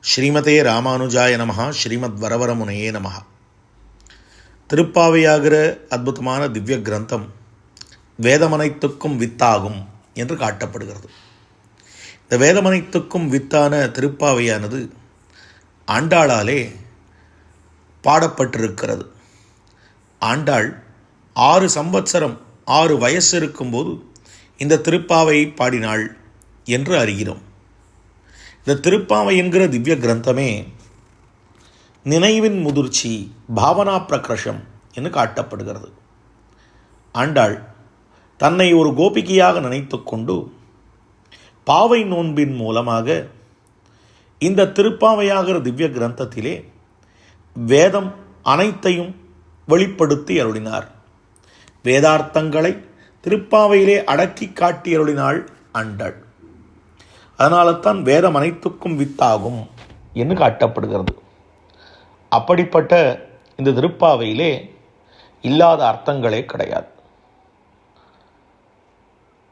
ஸ்ரீமதே ராமானுஜாய நமஹா ஸ்ரீமத் வரவரமுனையே நமஹா. திருப்பாவையாகிற அற்புதமான திவ்ய கிரந்தம் வேதமனைத்துக்கும் வித்தாகும் என்று காட்டப்படுகிறது. இந்த வேதமனைத்துக்கும் வித்தான திருப்பாவையானது ஆண்டாளாலே பாடப்பட்டிருக்கிறது. ஆண்டாள் ஆறு சம்பத்சரம் ஆறு வயசு இருக்கும்போது இந்த திருப்பாவை பாடினாள் என்று அறிகிறோம். இந்த திருப்பாவை என்கிற திவ்ய கிரந்தமே நினைவின் முதிர்ச்சி பாவனா பிரகர்ஷம் என்று காட்டப்படுகிறது. ஆண்டாள் தன்னை ஒரு கோபிகையாக நினைத்துக்கொண்டு பாவை நோன்பின் மூலமாக இந்த திருப்பாவையாகிற திவ்ய கிரந்தத்திலே வேதம் அனைத்தையும் வெளிப்படுத்தி அருளினார். வேதார்த்தங்களை திருப்பாவையிலே அடக்கி காட்டி அருளினாள் ஆண்டாள். அதனால தான் வேதம் அனைத்துக்கும் வித்தாகும். என்று காட்டப்படுகிறது. அப்படிப்பட்ட இந்த திருப்பாவையிலே இல்லாத அர்த்தங்களே கிடையாது.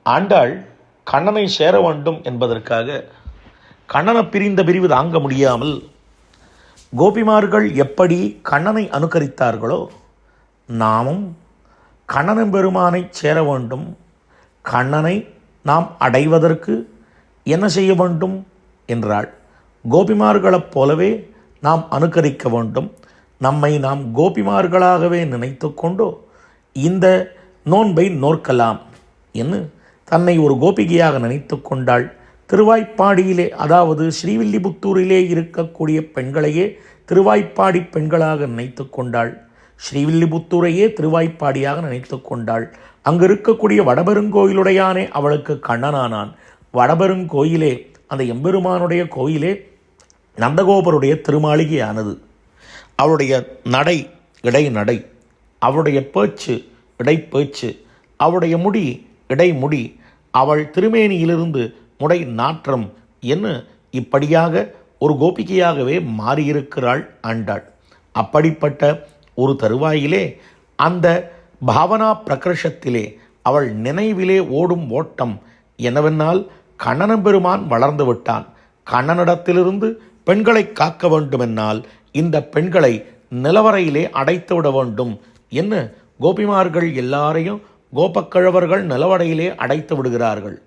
ஆண்டாள் கண்ணனை சேர வேண்டும் என்பதற்காக கண்ணனை பிரிந்த பிரிவு தாங்க முடியாமல் கோபிமார்கள் எப்படி கண்ணனை அனுகரித்தார்களோ நாமும் கண்ணனும் பெருமானை சேர வேண்டும். கண்ணனை நாம் அடைவதற்கு என்ன செய்ய வேண்டும்? என்றாள். கோபிமார்களைப் போலவே நாம் அனுகரிக்க வேண்டும். நம்மை நாம் கோபிமார்களாகவே நினைத்து கொண்டோ இந்த நோன்பை நோற்கலாம் என்று தன்னை ஒரு கோபிகையாக நினைத்து கொண்டாள். திருவாய்ப்பாடியிலே அதாவது ஸ்ரீவில்லிபுத்தூரிலே இருக்கக்கூடிய பெண்களையே திருவாய்ப்பாடி பெண்களாக நினைத்து கொண்டாள். ஸ்ரீவில்லிபுத்தூரையே திருவாய்ப்பாடியாக நினைத்து கொண்டாள். அங்கு இருக்கக்கூடிய வடபெருங்கோயிலுடையானே அவளுக்கு கண்ணனானான். வடபெரும் கோயிலே அந்த எம்பெருமானுடைய கோயிலே நந்தகோபருடைய திருமாளிகையானது. அவளுடைய நடை இடை நடை அவளுடைய பேச்சு இடைப்பேச்சு அவளுடைய முடி இடைமுடி அவள் திருமேனியிலிருந்து முடை நாற்றம் என்ன இப்படியாக ஒரு கோபிகையாகவே மாறியிருக்கிறாள் ஆண்டாள். அப்படிப்பட்ட ஒரு தருவாயிலே அந்த பாவனா பிரகர்ஷத்திலே அவள் நினைவிலே ஓடும் ஓட்டம் என்னவென்னால் கண்ணன பெருமான் வளர்ந்து விட்டான். கண்ணனிடத்திலிருந்து பெண்களை காக்க வேண்டுமென்னால் இந்த பெண்களை நிலவரையிலே அடைத்து விட வேண்டும். என்ன? கோபிமார்கள் எல்லாரையும் கோபக்கழவர்கள் நிலவரையிலே அடைத்து விடுகிறார்கள்.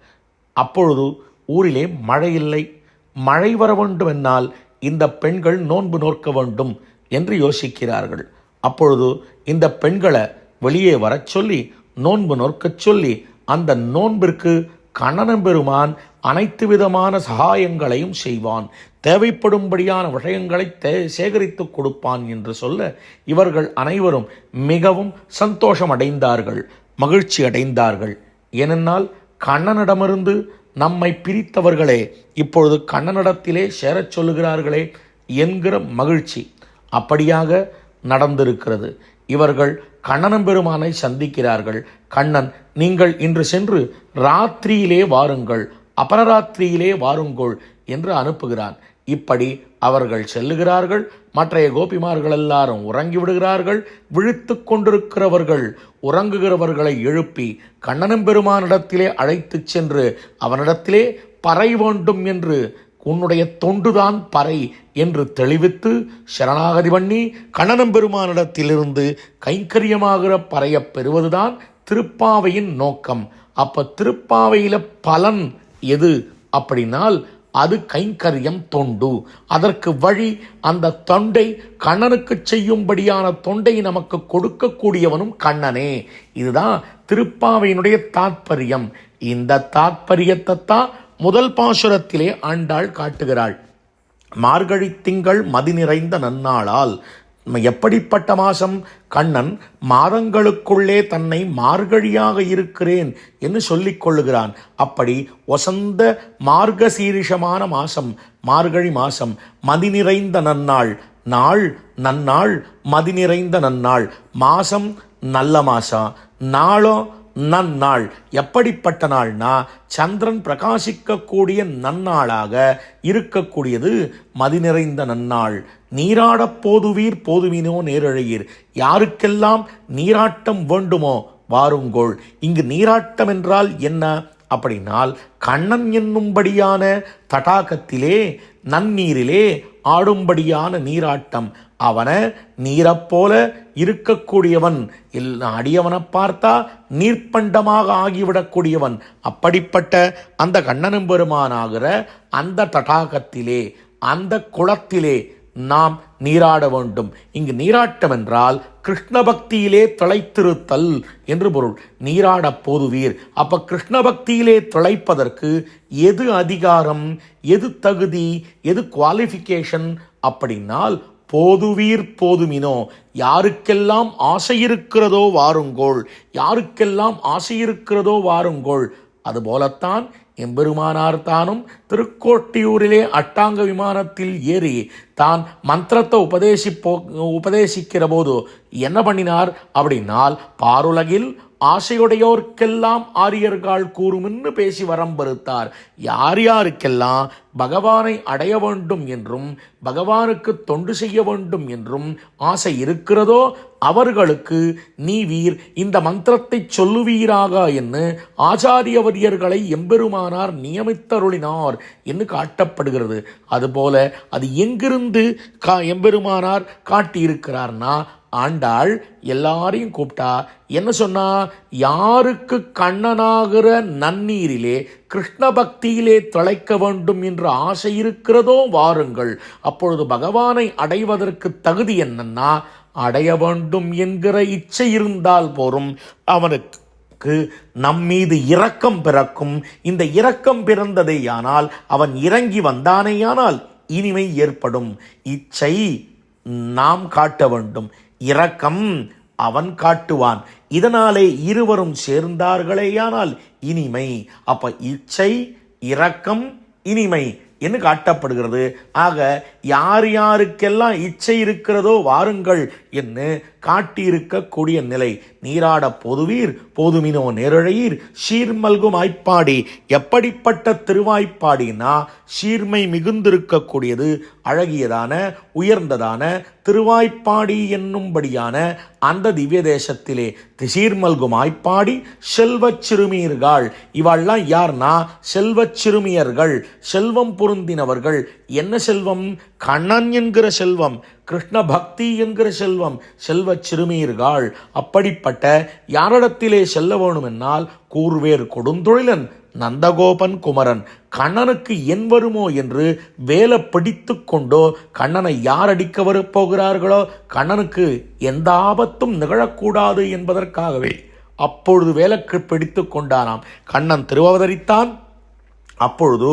அப்பொழுது ஊரிலே மழை இல்லை. மழை வர வேண்டுமென்னால் இந்த பெண்கள் நோன்பு நோக்க வேண்டும் என்று யோசிக்கிறார்கள். அப்பொழுது இந்த பெண்களை வெளியே வரச் சொல்லி நோன்பு நோக்கச் சொல்லி அந்த நோன்பிற்கு கண்ணனம் பெருமான் அனைத்து விதமான சகாயங்களையும் செய்வான். தேவைப்படும்படியான விஷயங்களை தே சேகரித்து கொடுப்பான் என்று சொல்ல இவர்கள் அனைவரும் மிகவும் சந்தோஷம் அடைந்தார்கள் மகிழ்ச்சி அடைந்தார்கள் ஏனென்னால் கண்ணனிடமிருந்து நம்மை பிரித்தவர்களே இப்பொழுது கண்ணனிடத்திலே சேரச் சொல்லுகிறார்களே என்கிற மகிழ்ச்சி அப்படியாக நடந்திருக்கிறது. இவர்கள் கண்ணனம் பெருமானை சந்திக்கிறார்கள். கண்ணன் நீங்கள் இன்று சென்று ராத்திரியிலே வாருங்கள் அபரராத்திரியிலே வாருங்கள் என்று அனுப்புகிறான். இப்படி அவர்கள் செல்லுகிறார்கள் மற்றைய கோபிமார்கள் எல்லாரும் உறங்கி விடுகிறார்கள் விழித்து கொண்டிருக்கிறவர்கள் உறங்குகிறவர்களை எழுப்பி கண்ணனம் பெருமானிடத்திலே அழைத்துச் சென்று அவனிடத்திலே பறை வேண்டும் என்று உன்னுடைய தொண்டுதான் பறை என்று தெளிவித்து சரணாகதி பண்ணி கண்ணனம் பெருமானிடத்திலிருந்து கைங்கரியமாகிற பறையை பெறுவதுதான் திருப்பாவையின் நோக்கம். அப்ப திருப்பாவையில பலன் எது அப்படின்னால் அது கைங்கரியம் தொண்டு. அதற்கு வழி அந்த தொண்டை கண்ணனுக்கு செய்யும்படியான தொண்டை நமக்கு கொடுக்கக்கூடியவனும் கண்ணனே. இதுதான் திருப்பாவையினுடைய தாத்பரியம் இந்த தாத்பரியத்தை தான் முதல் பாசுரத்திலே ஆண்டாள் காட்டுகிறாள். மார்கழி திங்கள் மதி நிறைந்த நன்னாளால் எப்படிப்பட்ட மாசம்? கண்ணன் மாதங்களுக்குள்ளே தன்னை மார்கழியாக இருக்கிறேன் என்று சொல்லிக் கொள்ளுகிறான். அப்படி வசந்த மார்கசீரிஷமான மாசம் மார்கழி மாசம் மதி நிறைந்த நன்னாள் நாள் நன்னாள் மதி நிறைந்த நன்னாள் மாசம் நல்ல மாசம் நாளோ நன்னாள். எப்படிப்பட்ட நாள்னா சந்திரன் பிரகாசிக்கக்கூடிய நன்னாளாக இருக்கக்கூடியது மதி நிறைந்த நன்னாள். நீராடப் போதுவீர் போதுவினோ நேரழையீர். யாருக்கெல்லாம் நீராட்டம் வேண்டுமோ வாருங்கோள். இங்கு நீராட்டம் என்றால் என்ன? அப்படின்னால் கண்ணன் என்னும்படியான தடாகத்திலே நன்னீரிலே ஆடும்படியான நீராட்டம். அவனை நீரைப்போல இருக்கக்கூடியவன் இல்ல அடியவனை பார்த்தா நீர்ப்பண்டமாக ஆகிவிடக்கூடியவன். அப்படிப்பட்ட அந்த கண்ணனும் பெருமானாகிற அந்த தடாகத்திலே அந்த குளத்திலே நாம் நீராட வேண்டும். இங்கு நீராட்டம் என்றால் கிருஷ்ண பக்தியிலே திளைத்திருத்தல் என்று பொருள். நீராடப் போதுவீர். அப்ப கிருஷ்ண பக்தியிலே திளைப்பதற்கு எது அதிகாரம் எது தகுதி எது குவாலிஃபிகேஷன் அப்படின்னால் போதுவீர் போதுமினோ. யாருக்கெல்லாம் ஆசை இருக்கிறதோ வாருங்கோள். யாருக்கெல்லாம் ஆசை இருக்கிறதோ வாருங்கோள். அதுபோலத்தான் எம்பெருமானார் தானும் திருக்கோட்டியூரிலே அட்டாங்க விமானத்தில் ஏறி தான் மந்திரத்தை உபதேசிப்போ உபதேசிக்கிற போது என்ன பண்ணினார்? அப்படின்னால் பாருலகில் ஆசையுடையோர்க்கெல்லாம் ஆரியர்கள் கூறுமென்னு பேசி வரம் பெருத்தார் யார் யாருக்கெல்லாம் பகவானை அடைய வேண்டும் என்றும் பகவானுக்கு தொண்டு செய்ய வேண்டும் என்றும் ஆசை இருக்கிறதோ அவர்களுக்கு நீ வீர் இந்த மந்திரத்தை சொல்லுவீராக என்று ஆச்சாரியவரியர்களை எம்பெருமானார் நியமித்தருளினார் என்று காட்டப்படுகிறது. அதுபோல அது எங்கிருந்து கா எம்பெருமானார் காட்டியிருக்கிறார்னா ஆண்டாள் எல்லாரையும் கூப்பிட்டா என்ன சொன்னா யாருக்கு கண்ணனாகிற நன்னீரிலே கிருஷ்ண பக்தியிலே திளைக்க வேண்டும் என்ற ஆசை இருக்கிறதோ வாருங்கள். அப்பொழுது பகவானை அடைவதற்கு தகுதி என்னன்னா அடைய வேண்டும் என்கிற இச்சை இருந்தால் போரும். அவனுக்கு நம் மீது இரக்கம் பிறக்கும். இந்த இரக்கம் பிறந்ததேயானால் அவன் இறங்கி வந்தானேயானால் இனிமை ஏற்படும். இச்சை நாம் காட்ட வேண்டும். இரக்கம் அவன் காட்டுவான். இதனாலே இருவரும் சேர்ந்தார்களேயானால் இனிமை. அப்ப இச்சை இரக்கம் இனிமை என்று காட்டப்படுகிறது. ஆக யார் யாருக்கெல்லாம் இச்சை இருக்கிறதோ வாருங்கள் என்று காட்டியிருக்கக்கூடிய நிலை. நீராட பொதுவீர் போதுமினோ நேரழையீர் சீர்மல்கும் ஆய்ப்பாடி. எப்படிப்பட்ட திருவாய்ப்பாடினா சீர்மை மிகுந்திருக்கக்கூடியது அழகியதான உயர்ந்ததான திருவாய்ப்பாடி என்னும்படியான அந்த திவ்ய தேசத்திலே திசீர்மல்கும் ஆய்ப்பாடி செல்வச் சிறுமியர்கள். இவாள்லாம் யார்னா? செல்வச் சிறுமியர்கள். செல்வம் பொருந்தினவர்கள். என்ன செல்வம்? கண்ணன் என்கிற செல்வம். கிருஷ்ண பக்தி என்கிற செல்வம். செல்வச் சிறுமியர்கள். அப்படிப்பட்ட யாரிடத்திலே செல்ல வேணுமென்னால் கூர்வேர் கொடுந்தொழிலன். நந்தகோபன் குமரன் கண்ணனுக்கு என் வருமோ என்று வேலை பிடித்து கொண்டோ கண்ணனை யார் அடிக்க வரப்போகிறார்களோ கண்ணனுக்கு எந்த ஆபத்தும் நிகழக்கூடாது என்பதற்காகவே அப்பொழுது வேலைக்கு பிடித்து கொண்டானாம். கண்ணன் திருவவதரித்தான். அப்பொழுது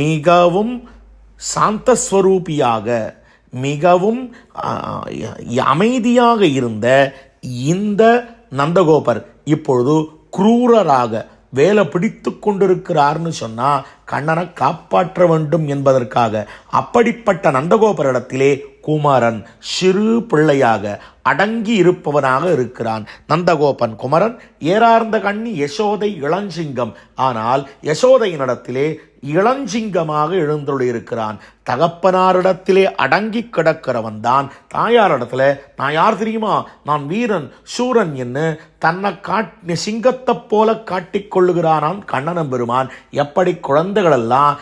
மிகவும் சாந்தஸ்வரூபியாக மிகவும் அமைதியாக இருந்த இந்த நந்தகோபர் இப்பொழுது குரூரராக வேலை பிடித்து கொண்டிருக்கிறார்னு சொன்னால் கண்ணனை காப்பாற்ற வேண்டும் என்பதற்காக அப்படிப்பட்ட நந்தகோபரிடத்திலே குமரன் சிறு பிள்ளையாக அடங்கி இருப்பவனாக இருக்கிறான். நந்தகோபன் குமரன் ஏறார்ந்த கண்ணி யசோதை இளஞ்சிங்கம். ஆனால் யசோதையினிடத்திலே இளஞ்சிங்கமாக எழுந்தொழியிருக்கிறான் தகப்பனாரிடத்திலே அடங்கி கிடக்கிறவன் தான் தாயாரிடத்துல நான் யார் தெரியுமா? நான் வீரன் சூரன் என்று தன்னை காட் சிங்கத்தைப் போல காட்டிக் கொள்ளுகிறானாம் கண்ணனம் பெருமான் எப்படி குழந்தை குழந்தைகளெல்லாம்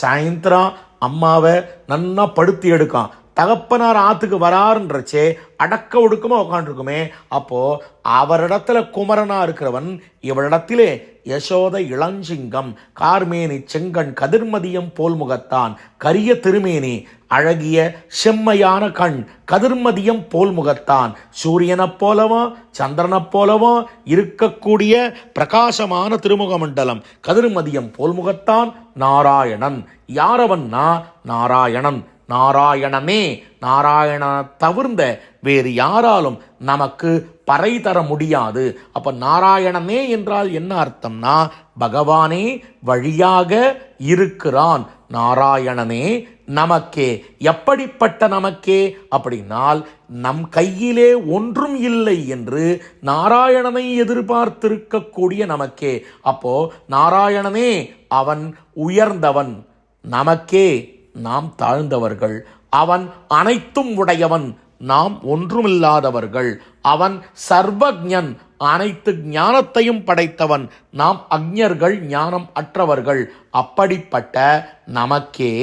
சாயந்தரம் அம்மாவை நன்னா படுத்தி எடுக்கான். தகப்பனார் ஆத்துக்கு வராருன்றச்சே அடக்க ஒடுக்கமாக உட்காந்துருக்குமே அப்போது அவரிடத்துல குமரனா இருக்கிறவன் இவரிடத்திலே யசோத இளஞ்சிங்கம் கார்மேனி செங்கண் கதிர்மதியம் போல் முகத்தான் கரிய திருமேனி அழகிய செம்மையான கண் கதிர்மதியம் போல் முகத்தான் சூரியனைப் போலவும் சந்திரனைப் போலவும் இருக்கக்கூடிய பிரகாசமான திருமுக மண்டலம் கதிர்மதியம் போல் முகத்தான் நாராயணன். யாரவன்னா நாராயணன். நாராயணமே நாராயண தவிர்ந்த வேறு யாராலும் நமக்கு பறை தர முடியாது. அப்ப நாராயணமே என்றால் என்ன அர்த்தம்னா பகவானே வழியாக இருக்கிறான். நாராயணனே நமக்கே எப்படிப்பட்ட நமக்கே? அப்படின்னால் நம் கையிலே ஒன்றும் இல்லை என்று நாராயணனை எதிர்பார்த்திருக்கக்கூடிய நமக்கே. அப்போ நாராயணனே அவன் உயர்ந்தவன் நமக்கே. நாம் தாழ்ந்தவர்கள் அவன் அனைத்தும் உடையவன். நாம் ஒன்றுமில்லாதவர்கள் அவன் சர்வஜன் அனைத்து ஞானத்தையும் படைத்தவன். நாம் அக்ஞர்கள் ஞானம் அற்றவர்கள். அப்படிப்பட்ட நமக்கே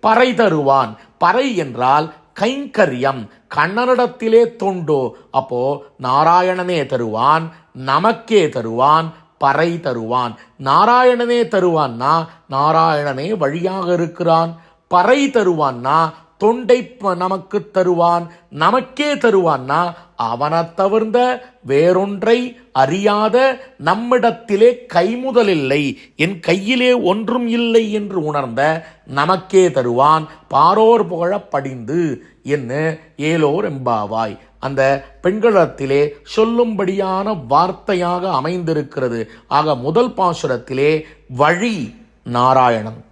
பறை தருவான். பறை என்றால் கைங்கரியம் கண்ணனிடத்திலே தொண்டோ. அப்போ நாராயணனே தருவான் நமக்கே தருவான் பறை தருவான். நாராயணனே தருவான்னா நாராயணனே வழியாக இருக்கிறான். பறை தருவான்னா தொண்டை ப- நமக்கு தருவான் நமக்கே தருவான்னா அவனைத் தவிர்ந்த வேறொன்றை அறியாத நம்மிடத்திலே கைமுதலில்லை என் கையிலே ஒன்றும் இல்லை என்று உணர்ந்த நமக்கே தருவான் பாரோர் புகழப் படிந்து என்று ஏலோர் எம்பாவாய். அந்த பெண்களிடத்திலே சொல்லும்படியான வார்த்தையாக அமைந்திருக்கிறது. ஆக முதல் பாசுரத்திலே வழி நாராயணன்.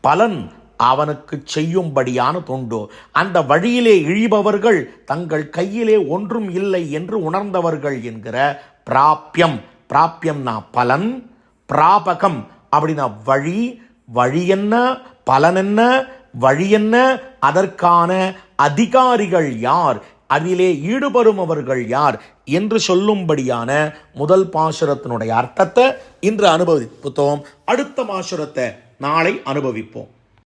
பலன் அவனுக்கு செய்யும்படியான தொண்டு. அந்த வழியிலே இழிபவர்கள் தங்கள் கையிலே ஒன்றும் இல்லை என்று உணர்ந்தவர்கள் என்கிற பிராப்பியம் பிராப்பியம்னா பலன் பிராபகம் அப்படின்னா வழி வழி என்ன பலன் என்ன வழி என்ன அதற்கான அதிகாரிகள் யார் அதிலே ஈடுபடுபவர்கள் யார் என்று சொல்லும்படியான முதல் பாசுரத்தினுடைய அர்த்தத்தை இன்று அனுபவித்தோம். அடுத்த பாசுரத்தை நாளை அனுபவிப்போம்.